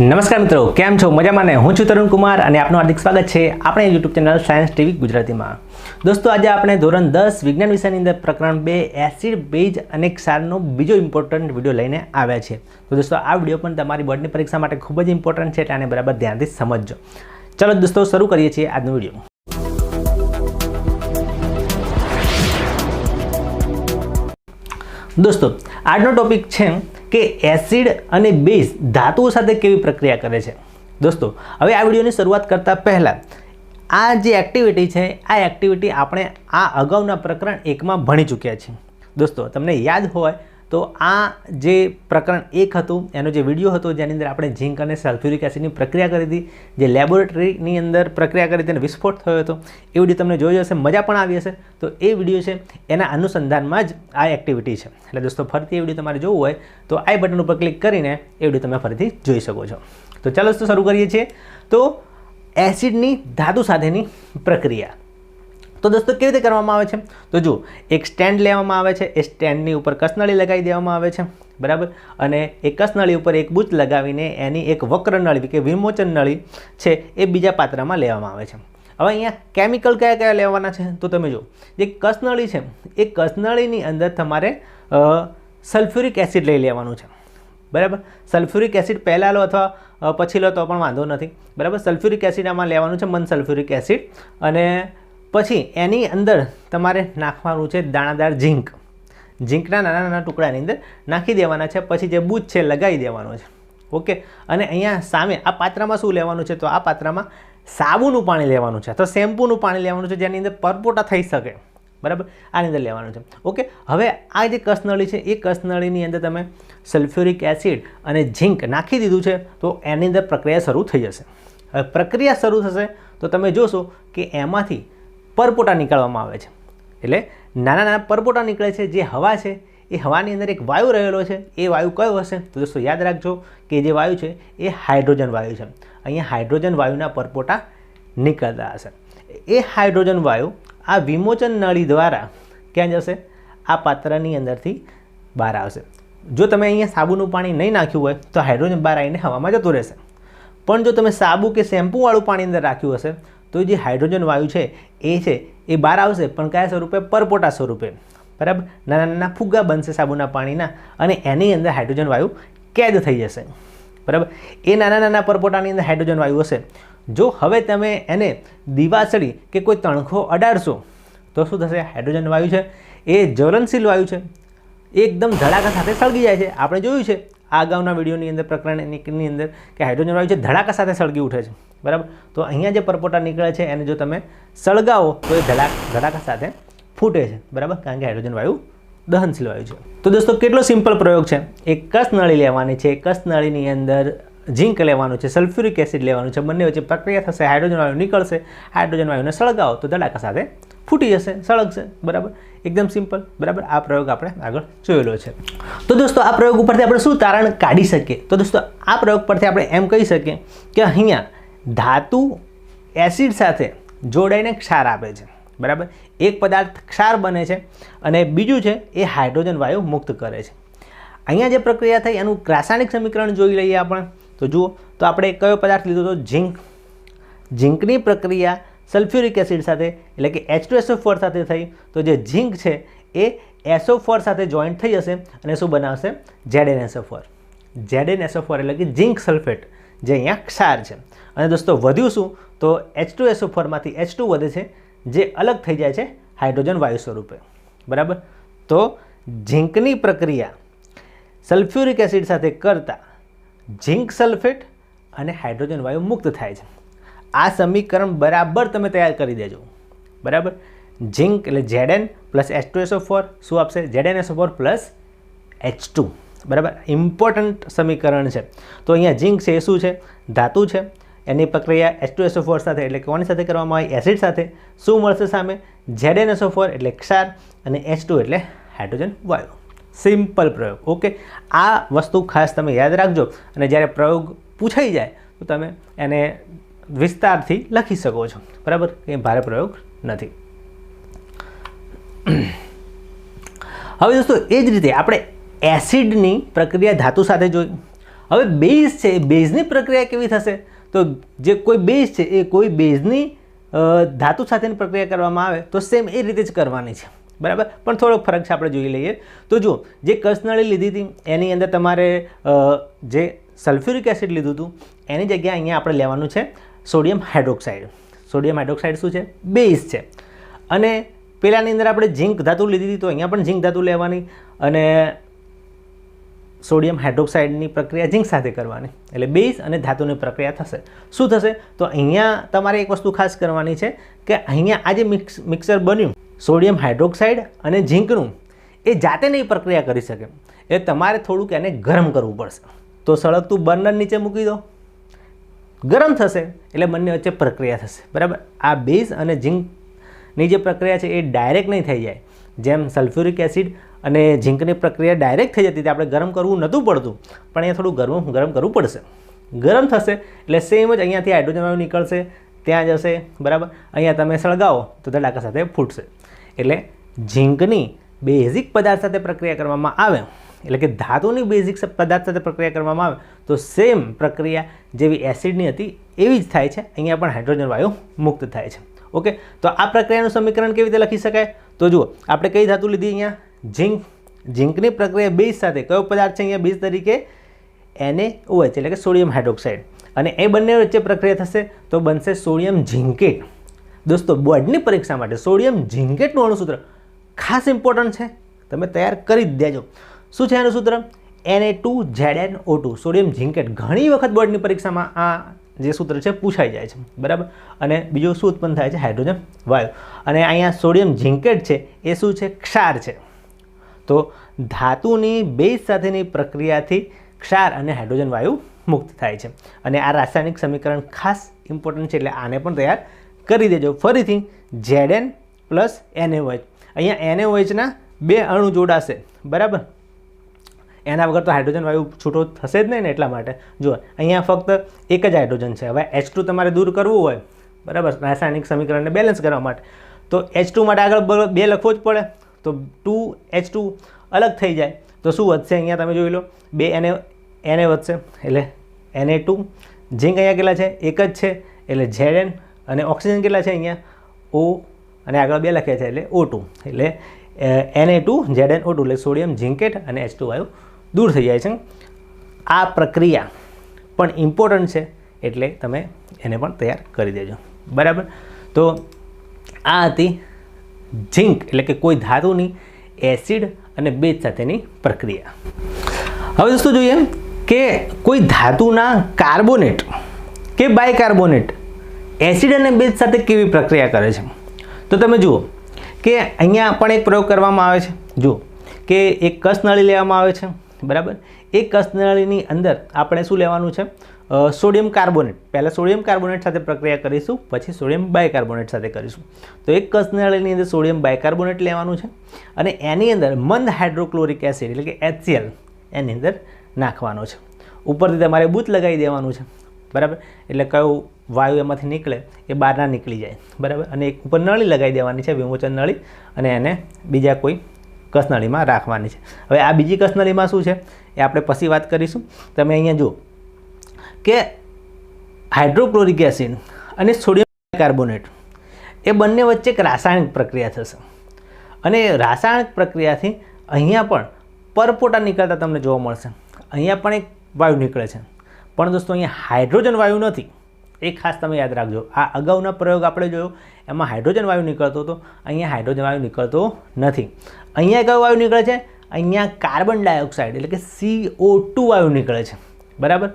નમસ્કાર મિત્રો, કેમ છો? મજામાં ને? હું છું તરુણ કુમાર અને આપનું હાર્દિક સ્વાગત છે આપણે યુટ્યુબ ચેનલ સાયન્સ ટીવી ગુજરાતીમાં. દોસ્તો, આજે આપણે ધોરણ દસ વિજ્ઞાન વિષયની અંદર પ્રકરણ બે એસિડ બેઝ અને ક્ષારનો બીજો ઇમ્પોર્ટન્ટ વીડિયો લઈને આવ્યા છે. તો દોસ્તો, આ વીડિયો પણ તમારી બોર્ડની પરીક્ષા માટે ખૂબ જ ઇમ્પોર્ટન્ટ છે એટલે આને બરાબર ધ્યાનથી સમજજો. ચલો દોસ્તો, શરૂ કરીએ છીએ આજનો વીડિયો દોસ્તો, આજનો ટોપિક છે કે એસિડ અને બેઝ ધાતુઓ સાથે કેવી પ્રક્રિયા કરે છે. દોસ્તો, હવે આ વિડીયોની શરૂઆત કરતાં પહેલાં, આ જે એક્ટિવિટી છે, આ એક્ટિવિટી આપણે આ અગાઉના પ્રકરણ એકમાં ભણી ચૂક્યા છીએ. દોસ્તો, તમને યાદ હોય તો આ જે પ્રકરણ એક હતું, એનો જે વીડિયો હતો, જેની અંદર આપણે ઝીંક અને સલ્ફ્યુરિક એસિડની પ્રક્રિયા કરી હતી, જે લેબોરેટરીની અંદર પ્રક્રિયા કરી તેને વિસ્ફોટ થયો હતો, એ વીડિયો તમને જોયો હશે, મજા પણ આવી હશે. તો એ વીડિયો છે, એના અનુસંધાનમાં જ આ એક્ટિવિટી છે. એટલે દોસ્તો, ફરીથી એ વીડિયો તમારે જોવું હોય, તો આઈ બટન ઉપર ક્લિક કરીને એ વીડિયો તમે ફરીથી જોઈ શકો છો. તો ચાલો દોસ્તો, શરૂ કરીએ છીએ. તો એસિડની ધાતુ સાથેની પ્રક્રિયા. તો દોસ્તો કેવી રીતે કરવામાં આવે છે? તો જુઓ, એક સ્ટેન્ડ લેવામાં આવે છે, એ સ્ટેન્ડની ઉપર કસનળી લગાવી દેવામાં આવે છે, બરાબર? અને એ કસનળી ઉપર એક બૂચ લગાવીને એની એક વક્ર નળી કે વિમોચન નળી છે, એ બીજા પાત્રમાં લેવામાં આવે છે. હવે અહીંયા કેમિકલ કયા કયા લેવાના છે? તો તમે જુઓ, જે કસનળી છે, એ કસનળીની અંદર તમારે સલ્ફ્યુરિક એસિડ લઈ લેવાનું છે, બરાબર? સલ્ફ્યુરિક એસિડ પહેલાં લો અથવા પછી લો તો પણ વાંધો નથી, બરાબર? સલ્ફ્યુરિક એસિડ આમાં લેવાનું છે મન સલ્ફ્યુરિક એસિડ અને પછી એની અંદર તમારે નાખવાનું છે દાણાદાર ઝીંક. ઝીંકના નાના નાના ટુકડાની અંદર નાખી દેવાના છે, પછી જે બૂચ છે લગાવી દેવાનો છે. ઓકે? અને અહીંયા સામે આ પાત્રમાં શું લેવાનું છે? તો આ પાત્રમાં સાબુનું પાણી લેવાનું છે, તો શેમ્પૂનું પાણી લેવાનું છે, જેની અંદર પરપોટા થઈ શકે. બરાબર? આની અંદર લેવાનું છે. ઓકે? હવે આ જે કસનળી છે, એ કસનળીની અંદર તમે સલ્ફ્યુરિક એસિડ અને ઝીંક નાખી દીધું છે, તો એની અંદર પ્રક્રિયા શરૂ થઈ જશે. હવે પ્રક્રિયા શરૂ થશે, તો તમે જોશો કે એમાંથી પરપોટા નીકળવામાં આવે છે. એટલે નાના નાના પરપોટા નીકળે છે, જે હવા છે, એ હવાની અંદર એક વાયુ રહેલો છે. એ વાયુ કયો હશે? તો દોસ્તો યાદ રાખજો કે જે વાયુ છે, એ હાઇડ્રોજન વાયુ છે. અહીંયા હાઇડ્રોજન વાયુના પરપોટા નીકળતા હશે. એ હાઇડ્રોજન વાયુ આ વિમોચન નળી દ્વારા ક્યાં જશે? આ પાત્રની અંદરથી બહાર આવશે. જો તમે અહીંયા સાબુનું પાણી નહીં નાખ્યું હોય, તો હાઇડ્રોજન બહાર આવીને હવામાં જતું રહેશે. પણ જો તમે સાબુ કે શેમ્પૂવાળું પાણી અંદર રાખ્યું હશે તો જે હાઇડ્રોજન વાયુ છે, એ છે, એ બહાર આવશે, પણ કયા સ્વરૂપે? પરપોટા સ્વરૂપે. બરાબર? નાના નાના ફુગ્ગા બનશે સાબુના પાણીના, અને એની અંદર હાઇડ્રોજન વાયુ કેદ થઈ જશે. બરાબર? એ નાના નાના પરપોટાની અંદર હાઇડ્રોજન વાયુ હશે. જો હવે તમે એને દિવાસળી કે કોઈ તણખો અડાડશો, તો શું થશે? હાઇડ્રોજન વાયુ છે, એ જ્વલનશીલ વાયુ છે. એકદમ ધડાકા સાથે સળગી જાય છે. આપણે જોયું છે આ અગાઉના વિડીયોની અંદર, પ્રકરણની અંદર કે હાઇડ્રોજન વાયુ છે ધડાકા સાથે સળગી ઉઠે છે, બરાબર? તો અહીંયા જે પરપોટા નીકળે છે, એને જો તમે સળગાવો, તો એ ધડાક, ધડાકા સાથે ફૂટે છે, બરાબર? કારણ કે હાઇડ્રોજન વાયુ દહનશીલ વાયુ છે. તો દોસ્તો, કેટલો સિમ્પલ પ્રયોગ છે. એક કસ નળી લેવાની છે કસ નળીની અંદર ઝીંક લેવાનું છે સલ્ફ્યુરિક એસિડ લેવાનું છે, બંને વચ્ચે પ્રક્રિયા થશે હાઇડ્રોજન વાયુ નીકળશે હાઇડ્રોજન વાયુને સળગાવો, તો ધડાકા સાથે ફૂટી જશે, સળગશે. બરાબર? એકદમ સિમ્પલ બરાબર? આ પ્રયોગ આપણે આગળ જોયેલો છે. તો દોસ્તો, આ પ્રયોગ ઉપરથી આપણે શું તારણ કાઢી શકીએ? તો દોસ્તો, આ પ્રયોગ પરથી આપણે એમ કહી શકીએ કે અહીંયા ધાતુ એસિડ સાથે જોડાઈને ક્ષાર આપે છે. બરાબર? એક પદાર્થ ક્ષાર બને છે અને બીજું છે, એ હાઇડ્રોજન વાયુ મુક્ત કરે છે. અહીંયા જે પ્રક્રિયા થઈ, એનું રાસાયણિક સમીકરણ જોઈ લઈએ આપણે. તો જુઓ, તો આપણે કયો પદાર્થ લીધો હતો ઝીંક. ઝીંકની પ્રક્રિયા સલ્ફ્યુરિક એસિડ સાથે, એટલે કે એચ ટુ એસો ફોર સાથે થઈ, તો જે ઝીંક છે, એ એસો ફોર સાથે જોઈન્ટ થઈ જશે, અને શું બનાવશે? Z S O four Z S O four એટલે કે ઝીંક સલ્ફેટ, જે અહીંયા ક્ષાર છે. અને દોસ્તો, વધ્યું શું? તો એચ ટુ એસો ફોરમાંથી એચ ટુ વધે છે, જે અલગ થઈ જાય છે હાઇડ્રોજન વાયુ સ્વરૂપે. બરાબર? તો ઝીંકની પ્રક્રિયા સલ્ફ્યુરિક એસિડ સાથે કરતાં ઝીંક સલ્ફેટ અને હાઇડ્રોજન વાયુ મુક્ત થાય છે. આ સમીકરણ બરાબર તમે તૈયાર કરી દેજો. બરાબર? ઝીંક એટલે Z N plus H two S O four શું આપશે? Z N S O four plus H two બરાબર? ઇમ્પોર્ટન્ટ સમીકરણ છે. તો અહીંયા ઝીંક છે એ શું છે? ધાતુ છે. એની પ્રક્રિયા એચ ટુ એસો ફોર સાથે એટલે કોની સાથે કરવામાં આવી, એસિડ સાથે. શું મળશે સામે? ઝેડએન એસો ફોર એટલે ક્ષાર અને એચ ટુ એટલે હાઇડ્રોજન વાયુ. સિમ્પલ પ્રયોગ. ઓકે? આ વસ્તુ ખાસ તમે યાદ રાખજો. અને જ્યારે પ્રયોગ પૂછાઈ જાય, તો તમે એને વિસ્તારથી લખી શકો છો. બરાબર? એ ભારે પ્રયોગ નથી. હવે દોસ્તો, એ જ રીતે આપણે એસિડની પ્રક્રિયા ધાતુ સાથે જોઈ. હવે બેઝ છે એ બેઝની પ્રક્રિયા કેવી થશે? તો જે કોઈ બેઝ છે, એ કોઈ બેઝની ધાતુ સાથેની પ્રક્રિયા કરવામાં આવે તો સેમ એ રીતે જ કરવાની છે. બરાબર? પણ થોડોક ફરક છે, આપણે જોઈ લઈએ. તો જુઓ, જે કસનળી લીધી હતી, એની અંદર તમારે જે સલ્ફ્યુરિક એસિડ લીધું હતું, એની જગ્યાએ અહીંયા આપણે લેવાનું છે સોડિયમ હાઇડ્રોક્સાઇડ. સોડિયમ હાઇડ્રોક્સાઇડ શું છે? બેઝ છે. અને પહેલાંની અંદર આપણે ઝીંક ધાતુ લીધી હતી, તો અહીંયા પણ ઝીંક ધાતુ લેવાની અને સોડિયમ હાઇડ્રોક્સાઇડની પ્રક્રિયા ઝીંક સાથે કરવાની. એટલે બેઝ અને ધાતુની પ્રક્રિયા થશે. શું થશે? તો અહીંયા તમારે એક વસ્તુ ખાસ કરવાની છે કે અહીંયા આ જે મિક્સ, મિક્સર બન્યું, સોડિયમ હાઇડ્રોક્સાઇડ અને ઝીંકનું, એ જાતે નહીં પ્રક્રિયા કરી શકે. એ તમારે થોડુંક એને ગરમ કરવું પડશે. તો સળગતું બર્નર નીચે મૂકી દો. ગરમ થશે એટલે બંને વચ્ચે પ્રક્રિયા થશે. બરાબર? આ બેઝ અને ઝીંકની જે પ્રક્રિયા છે એ ડાયરેક્ટ નહીં થઈ જાય. જેમ સલ્ફ્યુરિક એસિડ અને ઝીંકની પ્રક્રિયા ડાયરેક્ટ થઈ જતી હતી, આપણે ગરમ કરવું નહોતું પડતું, પણ અહીંયા થોડું ગરમ ગરમ કરવું પડશે. ગરમ થશે એટલે સેમ જ અહીંયાથી હાઇડ્રોજન વાયુ નીકળશે, ત્યાં જશે, બરાબર? અહીંયા તમે સળગાવો તો ધડાકા સાથે ફૂટશે. એટલે ઝીંકની બેઝિક પદાર્થ સાથે પ્રક્રિયા કરવામાં આવે. એટલે કે ધાતુની બેઝિક પદાર્થ સાથે પ્રક્રિયા કરવામાં આવે, તો સેમ પ્રક્રિયા જેવી એસિડની હતી, એવી જ થાય છે. અહીંયા પણ હાઇડ્રોજન વાયુ મુક્ત થાય છે. ઓકે તો આ પ્રક્રિયાનું સમીકરણ કેવી રીતે લખી શકાય? તો જુઓ, આપણે કઈ ધાતુ લીધી અહીંયા? ઝીંક. ઝીંકની પ્રક્રિયા બેઝ સાથે કયો પદાર્થ છે અહીંયા? બેઝ તરીકે એને ઓએચ એટલે કે સોડિયમ હાઇડ્રોક્સાઇડ અને એ બંને વચ્ચે પ્રક્રિયા થશે, તો બનશે સોડિયમ ઝીંકેટ દોસ્તો, બોર્ડની પરીક્ષા માટે સોડિયમ ઝીંકેટનું અણુસૂત્ર ખાસ ઇમ્પોર્ટન્ટ છે. તમે તૈયાર કરી જ દેજો. શું છે એનું સૂત્ર? Na2 two Z N two sodium zincate ઘણી વખત બોર્ડની પરીક્ષામાં આ જે સૂત્ર છે પૂછાઈ જાય છે. બરાબર? અને બીજું શું ઉત્પન્ન થાય છે? હાઇડ્રોજન, વાયુ. અને અહીંયા સોડિયમ ઝિંકેટ છે, એ શું છે? ક્ષાર છે. તો ધાતુની બેઝ સાથેની પ્રક્રિયાથી ક્ષાર અને હાઇડ્રોજન વાયુ મુક્ત થાય છે. અને આ રાસાયણિક સમીકરણ ખાસ ઇમ્પોર્ટન્ટ છે, એટલે આને પણ તૈયાર કરી દેજો. ફરીથી ઝેડએન પ્લસ એનએઓએચ અહીંયા એનએઓએચના બે અણુ જોડાશે. બરાબર? એના વગર તો હાઇડ્રોજન વાયુ છૂટો થશે જ નહીં ને એટલા માટે. જો અહીંયા ફક્ત એક જ હાઇડ્રોજન છે. હવે એચ ટુ તમારે દૂર કરવું હોય, બરાબર? રાસાયણિક સમીકરણને બેલેન્સ કરવા માટે. તો એચ ટુ માટે આગળ બે લખવો જ પડે. તો ટુ એચ ટુ અલગ થઈ જાય. તો શું વધશે? અહીંયા તમે જોઈ લો, બે એને એને વધશે. એટલે એને ટુ ઝીંક અહીંયા કેટલા છે? એક જ છે. એટલે ઝેડ અને ઓક્સિજન કેટલા છે અહીંયા? ઓ અને આગળ બે લખ્યા છે. એટલે ઓ ટુ એટલે N A two Z N O two એટલે સોડિયમ ઝીંકેટ અને એચ ટુ વાયુ દૂર થઈ જાય છે. આ પ્રક્રિયા પણ ઇમ્પોર્ટન્ટ છે, એટલે તમે એને પણ તૈયાર કરી દેજો. બરાબર? તો આ હતી ઝીંક, એટલે કે કોઈ ધાતુની એસિડ અને બેજ સાથેની પ્રક્રિયા. હવે દોસ્તો જોઈએ કે કોઈ ધાતુના કાર્બોનેટ કે બાયકાર્બોનેટ એસિડ અને બેઝ સાથે કેવી પ્રક્રિયા કરે છે? તો તમે જુઓ કે અહીંયા પણ એક પ્રયોગ કરવામાં આવે છે. જુઓ કે એક કસ નળી લેવામાં આવે છે. બરાબર? એ કસનળીની અંદર આપણે શું લેવાનું છે? Sodium carbonate. પહેલાં સોડિયમ કાર્બોનેટ સાથે પ્રક્રિયા કરીશું, પછી સોડિયમ બાયકાર્બોનેટ સાથે કરીશું. તો એક કસનળીની અંદર સોડિયમ બાયકાર્બોનેટ લેવાનું છે અને એની અંદર મંદ હાઇડ્રોક્લોરિક એસિડ એટલે કે એચસીએલ એની અંદર નાખવાનો છે. ઉપરથી તમારે બૂથ લગાવી દેવાનું છે. બરાબર? એટલે કયો વાયુ એમાંથી નીકળે એ બહાર ના નીકળી જાય. બરાબર? અને એક ઉપર નળી લગાવી દેવાની છે, વિમોચન નળી અને એને બીજા કોઈ કસનળીમાં રાખવાની છે. હવે આ બીજી કસનળીમાં શું છે? એ આપણે પછી વાત કરીશું. તમે અહીંયા જુઓ કે હાઇડ્રોક્લોરિક એસિડ અને સોડિયમ કાર્બોનેટ એ બંને વચ્ચે એક રાસાયણિક પ્રક્રિયા થશે. અને રાસાયણિક પ્રક્રિયાથી અહીંયા પણ પરપોટા નીકળતા તમને જોવા મળશે. અહીંયા પણ એક વાયુ નીકળે છે. પણ દોસ્તો, અહીંયા હાઇડ્રોજન વાયુ નથી. એ ખાસ તમે યાદ રાખજો. આ અગાઉના પ્રયોગ આપણે જોયો, એમાં હાઇડ્રોજન વાયુ નીકળતો હતો, અહીંયા હાઇડ્રોજન વાયુ નીકળતો નથી. અહીંયા કયો વાયુ નીકળે છે? અહીંયા કાર્બન ડાયોક્સાઇડ એટલે કે સીઓ ટુ વાયુ નીકળે છે. બરાબર?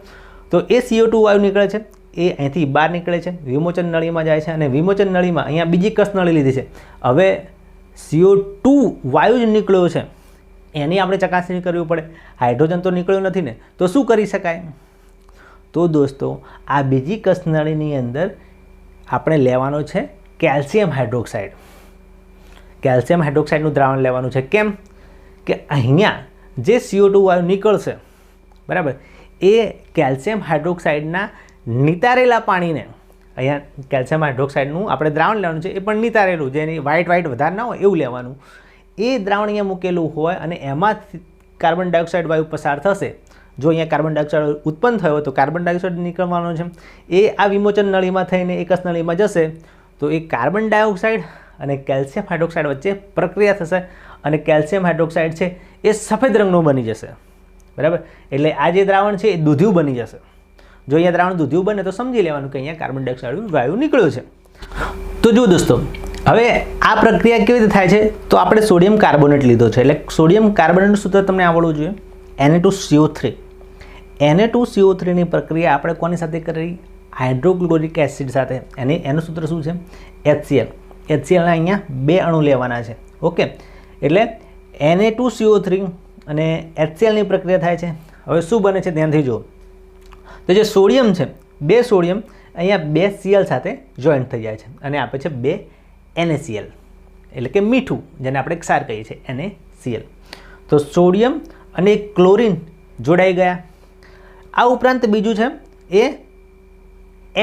તો એ સીઓ ટુ વાયુ નીકળે છે. એ અહીંથી બહાર નીકળે છે, વિમોચન નળીમાં જાય છે અને વિમોચન નળીમાં અહીંયા બીજી કસ નળી લીધી છે. હવે સીઓ ટુ વાયુ જ નીકળ્યો છે. એની આપણે ચકાસણી કરવી પડે. હાઇડ્રોજન તો નીકળ્યો નથી ને, તો શું કરી શકાય? તો દોસ્તો, આ બીજી કસનળીની અંદર આપણે લેવાનો છે કેલ્શિયમ હાઇડ્રોક્સાઇડ. કેલ્શિયમ હાઇડ્રોક્સાઇડનું દ્રાવણ લેવાનું છે. કેમ? કે અહીંયા જે સીઓ ટુ વાયુ નીકળશે, બરાબર, એ કેલ્શિયમ હાઇડ્રોક્સાઇડના નિતારેલા પાણીને, અહીંયા કેલ્શિયમ હાઇડ્રોક્સાઇડનું આપણે દ્રાવણ લેવાનું છે એ પણ નિતારેલું જેની વ્હાઇટ વ્હાઇટ વધારે ના હોય એવું લેવાનું. એ દ્રાવણ અહીંયા મૂકેલું હોય અને એમાંથી કાર્બન ડાયોક્સાઇડ વાયુ પસાર થશે. જો અહીંયા કાર્બન ડાયોક્સાઇડ ઉત્પન્ન થયો તો કાર્બન ડાયોક્સાઇડ નીકળવાનો છે. એ આ વિમોચન નળીમાં થઈને એકસ નળીમાં જશે તો એ કાર્બન ડાયોક્સાઇડ અને કેલ્શિયમ હાઇડ્રોક્સાઇડ વચ્ચે પ્રક્રિયા થશે અને કેલ્શિયમ હાઇડ્રોક્સાઇડ છે એ સફેદ રંગનું બની જશે. બરાબર? એટલે આ જે દ્રાવણ છે એ દૂધિયું બની જશે. જો અહીંયા દ્રાવણ દૂધિયું બને તો સમજી લેવાનું કે અહીંયા કાર્બન ડાયોક્સાઇડ વાયુ નીકળ્યો છે. તો જુઓ દોસ્તો, હવે આ પ્રક્રિયા કેવી રીતે થાય છે? તો આપણે સોડિયમ કાર્બોનેટ લીધો છે. એટલે સોડિયમ કાર્બોનેટનું સૂત્ર તમને આવડવું જોઈએ. N A two C O three N A two C O થ્રીની પ્રક્રિયા આપણે કોની સાથે કરી? હાઇડ્રોક્લોરિક એસિડ સાથે. એની, એનું સૂત્ર શું છે? એચસીએલ એચસીએલના અહીંયા બે અણુ લેવાના છે. ઓકે? એટલે એને ટુ સીઓ થ્રી અને એચસીએલની પ્રક્રિયા થાય છે. હવે શું બને છે? ધ્યાનથી જુઓ. તો જે સોડિયમ છે, બે સોડિયમ અહીંયા બે સીએલ સાથે જોઈન્ટ થઈ જાય છે અને આપે છે બે એનએસીએલ એટલે કે મીઠું, જેને આપણે ક્ષાર કહીએ છીએ NaCl તો સોડિયમ અને ક્લોરિન જોડાઈ ગયા. આ ઉપરાંત બીજું છે એ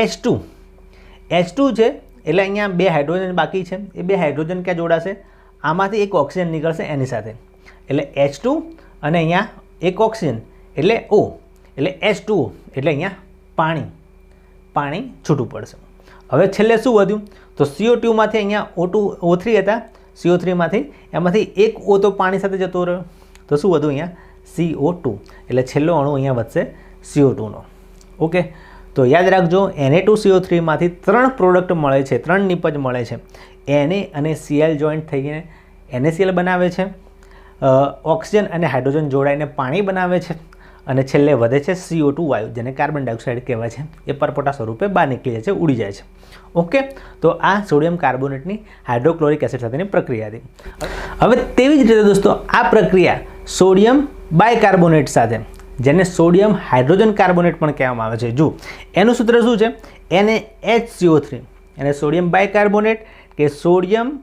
એચ ટુ એચ ટુ છે, એટલે અહીંયા બે હાઇડ્રોજન બાકી છે. એ બે હાઇડ્રોજન ક્યાં જોડાશે? આમાંથી એક ઓક્સિજન નીકળશે એની સાથે. એટલે એચ ટુ અને અહીંયા એક ઓક્સિજન એટલે ઓ એટલે એચ ટુ એટલે અહીંયા પાણી. પાણી છૂટું પડશે. હવે છેલ્લે શું વધ્યું? તો સીઓ ટુમાંથી અહીંયા ઓ ટુ ઓ થ્રી હતા. સીઓ થ્રીમાંથી એમાંથી એક ઓ તો પાણી સાથે જતો રહ્યો. તો શું વધુ અહીંયા? સીઓ ટુ એટલે છેલ્લો અણુ અહીંયા વધશે. સીઓ ટુનો ઓકે તો યાદ રાખજો એને ટુ સીઓ થ્રીમાંથી ત્રણ પ્રોડક્ટ મળે છે, ત્રણ નિપજ મળે છે. એને અને સીએલ જોઈન્ટ થઈને એનએસીએલ બનાવે છે. ઓક્સિજન અને હાઇડ્રોજન જોડાઈને પાણી બનાવે છે. અને છેલ્લે વધે છે સીઓ ટુ વાયુ, જેને કાર્બન ડાયોક્સાઇડ કહેવાય છે. એ પરપોટા સ્વરૂપે બહાર નીકળી જાય છે, ઉડી જાય છે. ઓકે તો આ સોડિયમ કાર્બોનેટની હાઇડ્રોક્લોરિક એસિડ સાથેની પ્રક્રિયા હતી. હવે તેવી જ રીતે દોસ્તો, આ પ્રક્રિયા સોડિયમ બાયકાર્બોનેટ સાથે. જેને સોડિયમ હાઇડ્રોજન કાર્બોનેટ પણ કહેવામાં આવે છે. જુઓ, એનું સૂત્ર શું છે? એને એચ સીઓ થ્રી એને સોડિયમ બાયકાર્બોનેટ કે સોડિયમ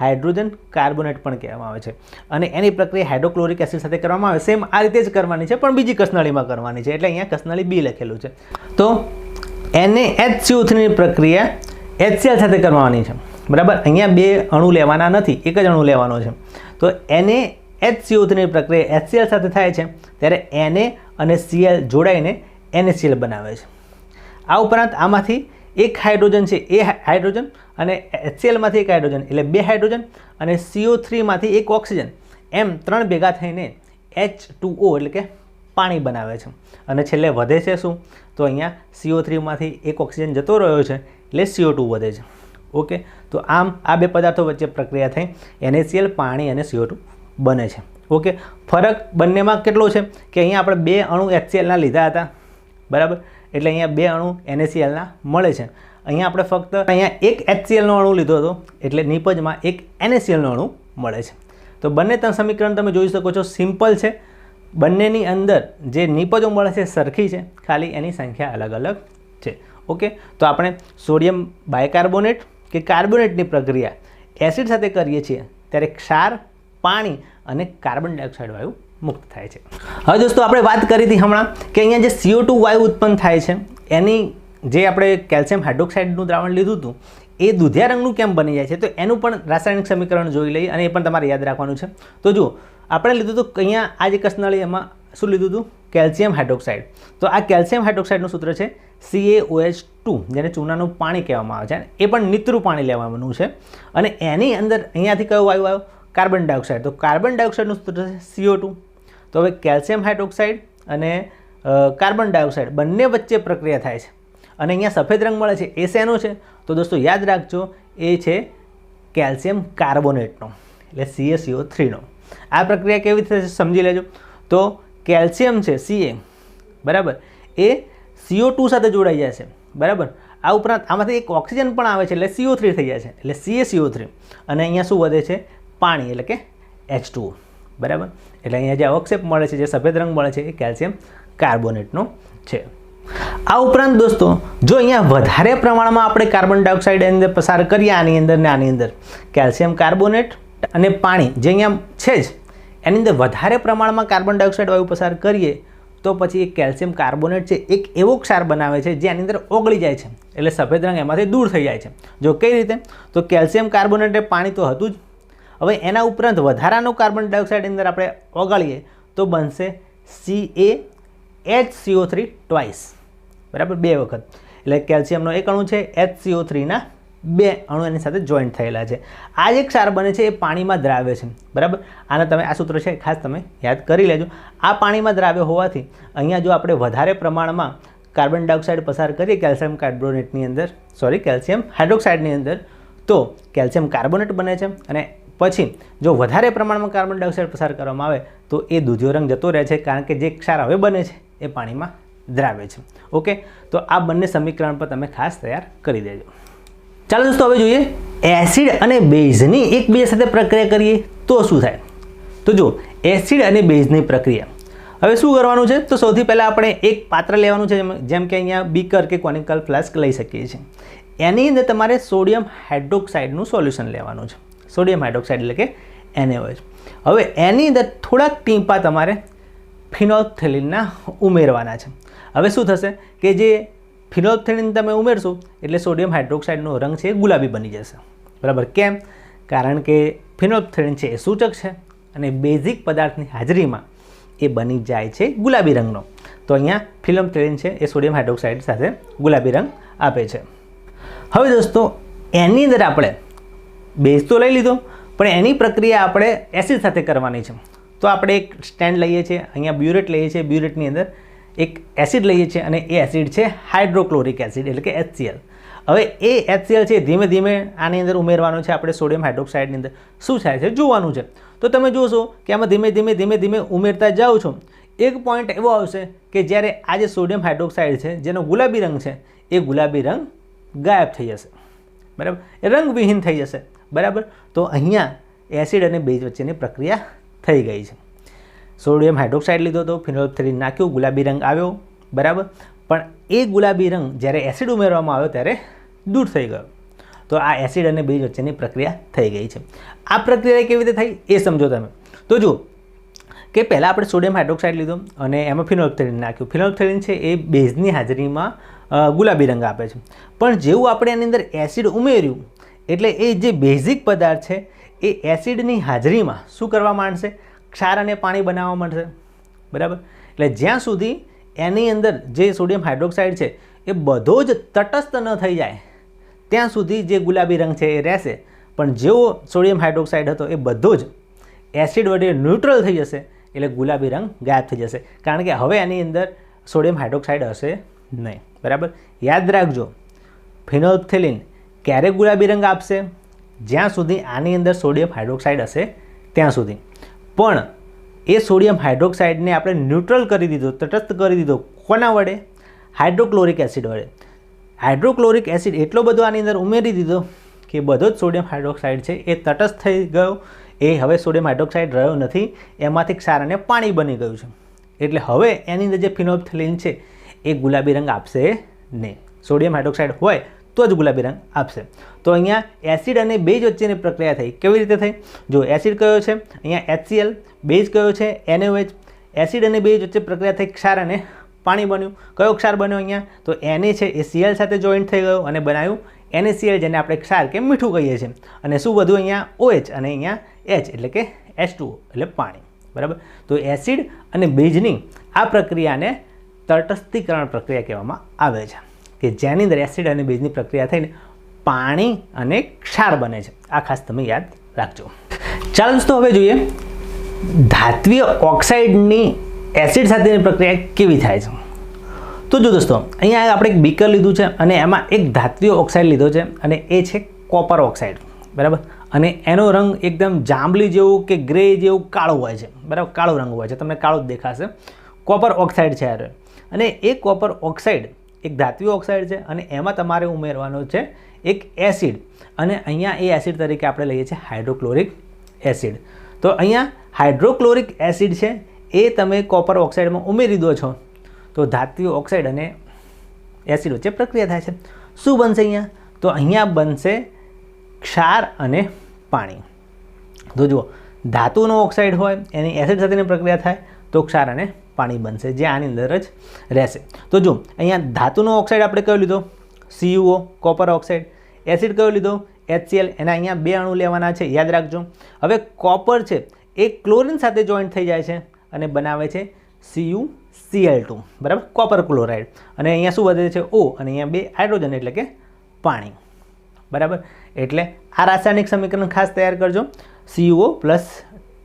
હાઇડ્રોજન કાર્બોનેટ પણ કહેવામાં આવે છે. અને એની પ્રક્રિયા હાઇડ્રોક્લોરિક એસિડ સાથે કરવામાં આવે સેમ આ રીતે જ કરવાની છે, પણ બીજી કસનળીમાં કરવાની છે. એટલે અહીંયા કસનળી બી લખેલું છે. તો એને એચ સીઓ થ્રીની પ્રક્રિયા એચસીએલ સાથે કરવાની છે. બરાબર? અહીંયા બે અણુ લેવાના નથી, એક જ અણુ લેવાનો છે. તો એને એચ સીઓ થ્રીની પ્રક્રિયા એચસીએલ સાથે થાય છે. ત્યારે એને અને સીએલ જોડાઈને એનએસીએલ બનાવે છે. આ ઉપરાંત આમાંથી એક હાઇડ્રોજન છે, એ હાઇડ્રોજન અને એચસીએલમાંથી એક હાઇડ્રોજન, એટલે બે હાઇડ્રોજન અને સીઓ થ્રીમાંથી એક ઓક્સિજન. એમ ત્રણ ભેગા થઈને એચ ટુ એટલે કે પાણી બનાવે છે. અને છેલ્લે વધે છે શું? તો અહીંયા સીઓ થ્રીમાંથી એક ઓક્સિજન જતો રહ્યો છે, એટલે સીઓ ટુ વધે છે. ઓકે? તો આમ આ બે પદાર્થો વચ્ચે પ્રક્રિયા થઈ. એનએસીએલ પાણી અને સીઓ ટુ બને છે. ઓકે, ફરક બંનેમાં કેટલો છે? કે અહીંયા આપણે બે અણુ એચસીએલના લીધા હતા, બરાબર? એટલે અહીંયા બે અણુ એનએસીએલના મળે છે. અહીંયા આપણે ફક્ત અહીંયા એક એચસીએલનો અણુ લીધો હતો, એટલે નિપજમાં એક એનએસીએલનો અણુ મળે છે. તો બંને ત્રણ સમીકરણ તમે જોઈ શકો છો, સિમ્પલ છે. બંનેની અંદર જે નિપજો મળે છે સરખી છે, ખાલી એની સંખ્યા અલગ અલગ છે. ઓકે? તો આપણે સોડિયમ બાયકાર્બોનેટ કે કાર્બોનેટની પ્રક્રિયા એસિડ સાથે કરીએ છીએ, ત્યારે ક્ષાર, પાણી અને કાર્બન ડાયોક્સાઇડ વાયુ મુક્ત થાય છે. હવે દોસ્તો, આપણે વાત કરી હતી હમણાં કે અહીંયા જે સીઓ ટુ વાયુ ઉત્પન્ન થાય છે, એની જે આપણે કેલ્શિયમ હાઇડ્રોક્સાઇડનું દ્રાવણ લીધું હતું, એ દુધિયા રંગનું કેમ બની જાય છે? તો એનું પણ રાસાયણિક સમીકરણ જોઈ લઈએ અને એ પણ તમારે યાદ રાખવાનું છે. તો જુઓ, આપણે લીધું હતું અહીંયા આ જે કસનાળી, એમાં શું લીધું હતું? Calcium hydroxide. તો આ કેલ્શિયમ હાઇડ્રોક્સાઇડનું સૂત્ર છે CaOH ટુ જેને ચૂનાનું પાણી કહેવામાં આવે છે. એ પણ નિત્રું પાણી લેવાનું છે. અને એની અંદર અહીંયાથી કયો વાયુ આવ્યો? Carbon dioxide. તો કાર્બન ડાયોક્સાઇડનું સૂત્ર છે સીઓ ટુ તો હવે કેલ્શિયમ હાઇડ્રોક્સાઇડ અને કાર્બન ડાયોક્સાઇડ બંને વચ્ચે પ્રક્રિયા થાય છે. અને અહીંયા સફેદ રંગ મળે છે, એ શેનો છે? તો દોસ્તો યાદ રાખજો, એ છે કેલ્શિયમ કાર્બોનેટનો, એટલે સીએસીઓ થ્રીનો આ પ્રક્રિયા કેવી રીતે સમજી લેજો. તો કેલ્શિયમ છે સીએ બરાબર? એ સીઓ ટુ સાથે જોડાઈ જાય છે, બરાબર? આ ઉપરાંત આમાંથી એક ઓક્સિજન પણ આવે છે, એટલે સીઓ થ્રી થઈ જાય છે, એટલે સીએસીઓ થ્રી અને અહીંયા શું વધે છે? પાણી એટલે કે એચ બરાબર? એટલે અહીંયા જે અવક્ષેપ મળે છે, જે સફેદ રંગ મળે છે, એ કેલ્શિયમ કાર્બોનેટનો છે. આ ઉપરાંત દોસ્તો, જો અહીંયા વધારે પ્રમાણમાં આપણે કાર્બન ડાયોક્સાઇડ અંદર પસાર કરીએ, આની અંદર ને આની અંદર, કેલ્શિયમ કાર્બોનેટ અને પાણી જે અહીંયા છે જ, એની અંદર વધારે પ્રમાણમાં કાર્બન ડાયોક્સાઇડ વાયુ પસાર કરીએ, તો પછી એ કેલ્શિયમ કાર્બોનેટ છે, એક એવો ક્ષાર બનાવે છે, જે આની અંદર ઓગળી જાય છે. એટલે સફેદ રંગ એમાંથી દૂર થઈ જાય છે. જો કઈ રીતે? તો કેલ્શિયમ કાર્બોનેટ પાણી તો હતું જ હવે એના ઉપરાંત વધારાનો કાર્બન ડાયોક્સાઇડ અંદર આપણે ઓગાળીએ તો બનશે C A H C O three twice બરાબર? બે વખત. એટલે કેલ્શિયમનો એક અણુ છે એચ સીઓ થ્રીના બે અણુ એની સાથે જોઈન્ટ થયેલા છે. આ જે ક્ષાર બને છે, એ પાણીમાં દ્રાવ્ય છે. બરાબર? આને તમે, આ સૂત્ર છે ખાસ તમે યાદ કરી લેજો. આ પાણીમાં દ્રાવ્ય હોવાથી અહીંયા જો આપણે વધારે પ્રમાણમાં કાર્બન ડાયોક્સાઇડ પસાર કરીએ કેલ્શિયમ કાર્બોનેટની અંદર, સોરી, કેલ્શિયમ હાઇડ્રોક્સાઇડની અંદર, તો કેલ્શિયમ કાર્બોનેટ બને છે અને પછી જો વધારે પ્રમાણમાં કાર્બન ડાયોક્સાઇડ પસાર કરવામાં આવે, તો એ દૂધિયો રંગ જતો રહે છે, કારણ કે જે ક્ષાર હવે બને છે, એ પાણીમાં દ્રાવે છે. ઓકે તો આ બંને સમીકરણ પર તમે ખાસ તૈયાર કરી દેજો. ચાલો દોસ્તો, હવે જોઈએ. એસિડ અને બેઝની એકબીજા સાથે પ્રક્રિયા કરીએ, તો શું થાય? તો જો એસિડ અને બેઝની પ્રક્રિયા. હવે શું કરવાનું છે? તો સૌથી પહેલાં આપણે એક પાત્ર લેવાનું છે જેમ- કે અહીંયા બીકર કે કોનિકલ ફ્લાસ્ક લઈ શકીએ છીએ. એની અંદર તમારે સોડિયમ હાઇડ્રોક્સાઇડનું સોલ્યુશન લેવાનું છે. સોડિયમ હાઇડ્રોક્સાઇડ એટલે કે એનએઓએચ. હવે એની અંદર થોડાક ટીંપા તમારે ફિનોલ્ફથેલિનના ઉમેરવાના છે. હવે શું થશે કે જે ફિનોલ્ફથેલિન તમે ઉમેરશો એટલે સોડિયમ હાઇડ્રોક્સાઇડનો રંગ છે એ ગુલાબી બની જશે. બરાબર? કેમ? કારણ કે ફિનોલ્ફથેલિન છે એ સૂચક છે અને બેઝિક પદાર્થની હાજરીમાં એ બની જાય છે ગુલાબી રંગનો. તો અહીંયા ફિનોલ્ફથેલિન છે એ સોડિયમ હાઇડ્રોક્સાઇડ સાથે ગુલાબી રંગ આપે છે. હવે દોસ્તો, એની અંદર આપણે બેઝ તો લઈ લીધો, પણ એની પ્રક્રિયા આપણે એસિડ સાથે કરવાની છે. તો આપણે એક સ્ટેન્ડ લઈએ છીએ, અહીંયા બ્યુરેટ લઈએ છીએ બ્યુરેટની અંદર એક એસિડ લઈએ છીએ અને એ એસિડ છે હાઇડ્રોક્લોરિક એસિડ એટલે કે એચસીએલ હવે એ એચસીએલ છે ધીમે ધીમે આની અંદર ઉમેરવાનો છે, આપણે સોડિયમ હાઇડ્રોક્સાઇડની અંદર. શું થાય છે? જોવાનું છે. તો તમે જોશો કે આમાં ધીમે ધીમે ધીમે ધીમે ઉમેરતા જાઓ છો. એક પોઈન્ટ એવો આવશે કે જ્યારે આ જે સોડિયમ હાઇડ્રોક્સાઇડ છે, જેનો ગુલાબી રંગ છે, એ ગુલાબી રંગ ગાયબ થઈ જશે. બરાબર? એ રંગવિહીન થઈ જશે. બરાબર? તો અહીંયા એસિડ અને બેઝ વચ્ચેની પ્રક્રિયા થઈ ગઈ છે. સોડિયમ હાઇડ્રોક્સાઇડ લીધો તો ફિનોલ્ફથેલિન નાખ્યું, ગુલાબી રંગ આવ્યો, બરાબર? પણ એ ગુલાબી રંગ જ્યારે એસિડ ઉમેરવામાં આવ્યો ત્યારે દૂર થઈ ગયો. તો આ એસિડ અને બેઝ વચ્ચેની પ્રક્રિયા થઈ ગઈ છે. આ પ્રક્રિયા કેવી રીતે થઈ એ સમજો તમે. તો જુઓ, કે પહેલાં આપણે સોડિયમ હાઇડ્રોક્સાઇડ લીધો અને એમાં ફિનોલ્ફથેલિન નાખ્યું. ફિનોલ્ફથેલિન છે એ બેઝની હાજરીમાં ગુલાબી રંગ આપે છે. પણ જેવું આપણે એની અંદર એસિડ ઉમેર્યું એટલે એ જે બેઝિક પદાર્થ છે, એ એસિડની હાજરીમાં શું કરવા માંડશે? ક્ષાર અને પાણી બનાવવા માંડશે. બરાબર? એટલે જ્યાં સુધી એની અંદર જે સોડિયમ હાઇડ્રોક્સાઇડ છે, એ બધો જ તટસ્થ ન થઈ જાય, ત્યાં સુધી જે ગુલાબી રંગ છે એ રહેશે. પણ જેવો સોડિયમ હાઇડ્રોક્સાઇડ હતો, એ બધો જ એસિડ વડે ન્યુટ્રલ થઈ જશે, એટલે ગુલાબી રંગ ગાયબ થઈ જશે. કારણ કે હવે એની અંદર સોડિયમ હાઇડ્રોક્સાઇડ હશે નહીં. બરાબર? યાદ રાખજો ફિનોલ્ફથેલિન ક્યારે ગુલાબી રંગ આપશે? જ્યાં સુધી આની અંદર સોડિયમ હાઇડ્રોક્સાઇડ હશે, ત્યાં સુધી. પણ એ સોડિયમ હાઇડ્રોક્સાઇડને આપણે ન્યુટ્રલ કરી દીધો, તટસ્થ કરી દીધો કોના વડે? હાઇડ્રોક્લોરિક એસિડ વડે. હાઇડ્રોક્લોરિક એસિડ એટલો બધો આની અંદર ઉમેરી દીધો કે બધો જ સોડિયમ હાઇડ્રોક્સાઇડ છે, એ તટસ્થ થઈ ગયો. એ હવે સોડિયમ હાઇડ્રોક્સાઇડ રહ્યો નથી, એમાંથી ક્ષાર પાણી બની ગયું છે. એટલે હવે એની અંદર જે ફિનોલ્ફથેલિન છે, એ ગુલાબી રંગ આપશે નહીં. સોડિયમ હાઇડ્રોક્સાઇડ હોય તો જ ગુલાબી રંગ આપશે. તો અહીંયા એસિડ અને બેઝ વચ્ચેની પ્રક્રિયા થઈ. કેવી રીતે થઈ? જો એસિડ કયો છે? અહીંયા એચસીએલ બેઝ કયો છે? એનઓએચ એસિડ અને બેઝ વચ્ચે પ્રક્રિયા થઈ ક્ષાર અને પાણી બન્યું. કયો ક્ષાર બન્યો અહીંયા? તો એને છે એ સીએલ સાથે જોઈન્ટ થઈ ગયો અને બનાવ્યું એનએસીએલ જેને આપણે ક્ષાર કે મીઠું કહીએ છીએ. અને શું બધું અહીંયા? ઓએચ અને અહીંયા એચ એટલે કે એચ એટલે પાણી. બરાબર? તો એસિડ અને બેઝની આ પ્રક્રિયાને તટસ્થીકરણ પ્રક્રિયા કહેવામાં આવે છે. કે જેની અંદર એસિડ અને બેઝની પ્રક્રિયા થઈને પાણી અને ક્ષાર બને છે. આ ખાસ તમે યાદ રાખજો. ચાલો દોસ્તો, હવે જોઈએ ધાત્વીય ઓક્સાઇડની એસિડ સાથેની પ્રક્રિયા કેવી થાય છે. તો જો દોસ્તો, અહીંયા આપણે એક બીકર લીધું છે અને એમાં એક ધાત્વીય ઓક્સાઇડ લીધો છે અને એ છે કોપર ઓક્સાઇડ બરાબર? અને એનો રંગ એકદમ જાંબલી જેવું કે ગ્રે જેવું કાળો હોય છે. બરાબર? કાળો રંગ હોય છે. તમને કાળો જ દેખાશે. કોપર ઓક્સાઇડ છે અરે અને એ કોપર ઓક્સાઇડ એક ધાત્વીય ઓક્સાઇડ છે અને એમાં તમારે ઉમેરવાનો છે એક એસિડ. અને અહીંયા એ એસિડ તરીકે આપણે લઈએ છીએ હાઇડ્રોક્લોરિક એસિડ. તો અહીંયા હાઇડ્રોક્લોરિક એસિડ છે, એ તમે કોપર ઓક્સાઇડમાં ઉમેરી દો છો. તો ધાત્વીય ઓક્સાઇડ અને એસિડ વચ્ચે પ્રક્રિયા થાય છે. શું બનશે અહીંયા? તો અહીંયા બનશે ક્ષાર અને પાણી. તો જુઓ, ધાતુનો ઓક્સાઇડ હોય, એની એસિડ સાથેની પ્રક્રિયા થાય, તો ક્ષાર અને પાણી બનશે, જે આની અંદર જ રહેશે. તો જો અહીંયા ધાતુનો ઓક્સાઇડ આપણે કયો લીધો? સીયુઓ કોપર ઓક્સાઇડ એસિડ કયો લીધો? એચસીએલ એના અહીંયા બે અણુ લેવાના છે, યાદ રાખજો. હવે કોપર છે, એ ક્લોરિન સાથે જોઈન્ટ થઈ જાય છે અને બનાવે છે C U C L two બરાબર? કોપર ક્લોરાઇડ અને અહીંયા શું વધે છે? ઓ અને અહીંયા બે હાઇડ્રોજન એટલે કે પાણી. બરાબર? એટલે આ રાસાયણિક સમીકરણ ખાસ તૈયાર કરજો. સીયુઓ પ્લસ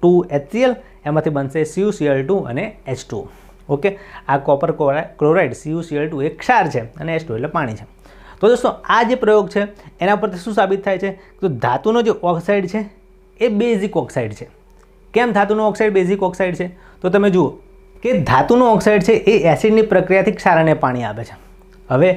ટુ એચસીએલ એમાંથી બનશે C U C L two અને એચ ટુ. ઓકે? આ copper chloride C U C L two એ ક્ષાર છે અને એચ ટુ એટલે પાણી છે. તો દોસ્તો, આ જે પ્રયોગ છે, એના પરથી શું સાબિત થાય છે? તો ધાતુનો જે ઓક્સાઇડ છે, એ બેઝિક ઓક્સાઇડ છે. કેમ ધાતુનો ઓક્સાઇડ બેઝિક ઓક્સાઇડ છે? તો તમે જુઓ કે ધાતુનો ઓક્સાઇડ છે, એ એસિડની પ્રક્રિયાથી ક્ષારને પાણી આપે છે. હવે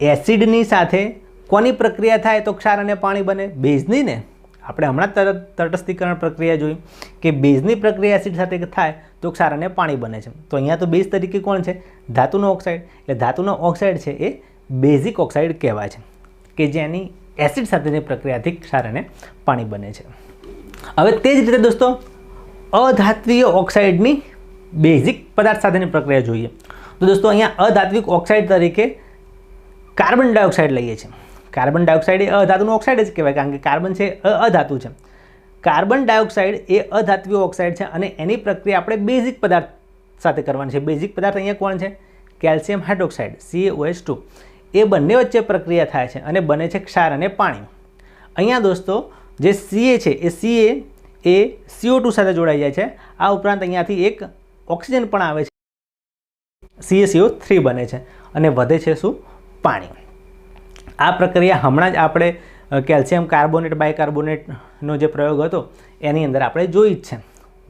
એસિડની સાથે કોની પ્રક્રિયા થાય તો ક્ષાર અને પાણી બને? બેઝની ને. આપણે હમણાં તરત તટસ્થીકરણ પ્રક્રિયા જોઈ કે બેઝની પ્રક્રિયા એસિડ સાથે થાય તો ક્ષારાને પાણી બને છે. તો અહીંયા તો બેઝ તરીકે કોણ છે? ધાતુનો ઓક્સાઇડ એટલે ધાતુનો ઓક્સાઇડ છે એ બેઝિક ઓક્સાઇડ કહેવાય છે, કે જેની એસિડ સાથેની પ્રક્રિયાથી ક્ષારાને પાણી બને છે. હવે તે જ રીતે દોસ્તો, અધાત્વીય ઓક્સાઇડની બેઝિક પદાર્થ સાથેની પ્રક્રિયા જોઈએ. તો દોસ્તો, અહીંયા અધાત્વિક ઓક્સાઇડ તરીકે કાર્બન ડાયોક્સાઇડ લઈએ છીએ. કાર્બન ડાયોક્સાઇડ એ અધાતુનું ઓક્સાઇડ જ કહેવાય, કારણ કે કાર્બન છે અધાતુ છે. કાર્બન ડાયોક્સાઇડ એ અધાત્વીય ઓક્સાઇડ છે અને એની પ્રક્રિયા આપણે બેઝિક પદાર્થ સાથે કરવાની છે. બેઝિક પદાર્થ અહીંયા કોણ છે? Calcium hydroxide C A O S two. એ બંને વચ્ચે પ્રક્રિયા થાય છે અને બને છે ક્ષાર અને પાણી. અહીંયા દોસ્તો, જે સીએ છે, એ સીએ એ સીઓ ટુ સાથે જોડાઈ જાય છે. આ ઉપરાંત અહીંયાથી એક ઓક્સિજન પણ આવે છે. સીએસીઓ થ્રી બને છે અને વધે છે શું? પાણી. આ પ્રક્રિયા હમણાં જ આપણે કેલ્શિયમ કાર્બોનેટ, બાયકાર્બોનેટનો જે પ્રયોગ હતો, એની અંદર આપણે જોઈ જ છે.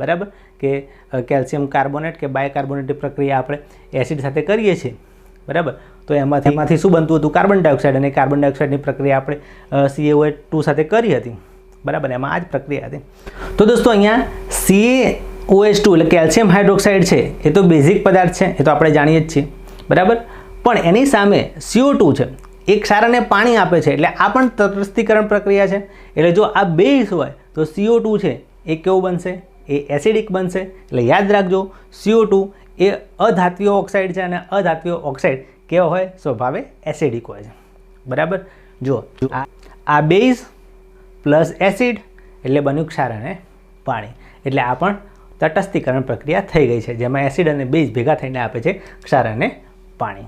બરાબર? કે કેલ્શિયમ કાર્બોનેટ કે બાયકાર્બોનેટની પ્રક્રિયા આપણે એસિડ સાથે કરીએ છીએ. બરાબર? તો એમાંથી એમાંથી શું બનતું હતું? Carbon dioxide. અને કાર્બન ડાયોક્સાઇડની પ્રક્રિયા આપણે સીએઓ ટુ સાથે કરી હતી. બરાબર? એમાં આ જ પ્રક્રિયા હતી. તો દોસ્તો, અહીંયા C A O H two એટલે કેલ્શિયમ હાઇડ્રોક્સાઇડ છે, એ તો બેઝિક પદાર્થ છે, એ તો આપણે જાણીએ જ છીએ. બરાબર? પણ એની સામે સીઓ ટુ છે. એ ક્ષારને પાણી આપે છે. એટલે આ પણ તટસ્થીકરણ પ્રક્રિયા છે. એટલે જો આ બેઝ હોય, તો સીઓ ટુ છે એ કેવું બનશે? એ એસિડિક બનશે. એટલે યાદ રાખજો સીઓ ટુ એ અધાત્વીય ઓક્સાઇડ છે અને અધાત્વીય ઓક્સાઇડ કેવો હોય? સ્વભાવે એસિડિક હોય છે. બરાબર? જો આ બેઝ પ્લસ એસિડ એટલે બન્યું ક્ષાર પાણી. એટલે આ પણ તટસ્થીકરણ પ્રક્રિયા થઈ ગઈ છે, જેમાં એસિડ અને બેઝ ભેગા થઈને આપે છે ક્ષાર અને પાણી.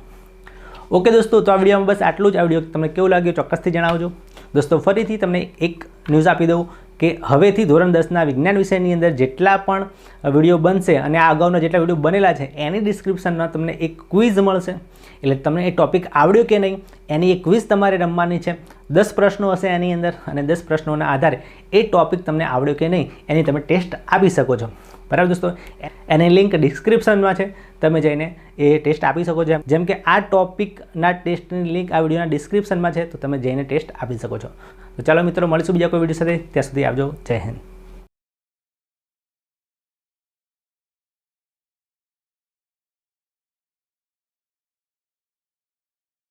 ઓકે દોસ્તો, તો આ વિડીયોમાં બસ આટલું જ. આ વીડિયો તમને કેવું લાગ્યું ચોક્કસથી જણાવજો. દોસ્તો, ફરીથી તમને એક ન્યૂઝ આપી દઉં કે હવેથી ધોરણ દસના વિજ્ઞાન વિષયની અંદર જેટલા પણ વીડિયો બનશે અને આ અગાઉના જેટલા વીડિયો બનેલા છે, એની ડિસ્ક્રિપ્શનમાં તમને એક ક્વિઝ મળશે. એટલે તમને એ ટોપિક આવડ્યો કે નહીં, એની એક ક્વિઝ તમારે રમવાની છે. દસ પ્રશ્નો હશે એની અંદર અને દસ પ્રશ્નોના આધારે એ ટોપિક તમને આવડ્યો કે નહીં, એની તમે ટેસ્ટ આપી શકો છો. બરાબર દોસ્તો? એની લિંક ડિસ્ક્રિપ્શનમાં છે. તમે જઈને એ ટેસ્ટ આપી શકો છો. જેમ કે આ ટોપિકના ટેસ્ટની લિંક આ વિડીયોના ડિસ્ક્રિપ્શનમાં છે, તો તમે જઈને ટેસ્ટ આપી શકો છો. તો ચાલો મિત્રો, મળીશું બીજા કોઈ વીડિયો સાથે. ત્યાં સુધી આવજો. જય હિન્દ.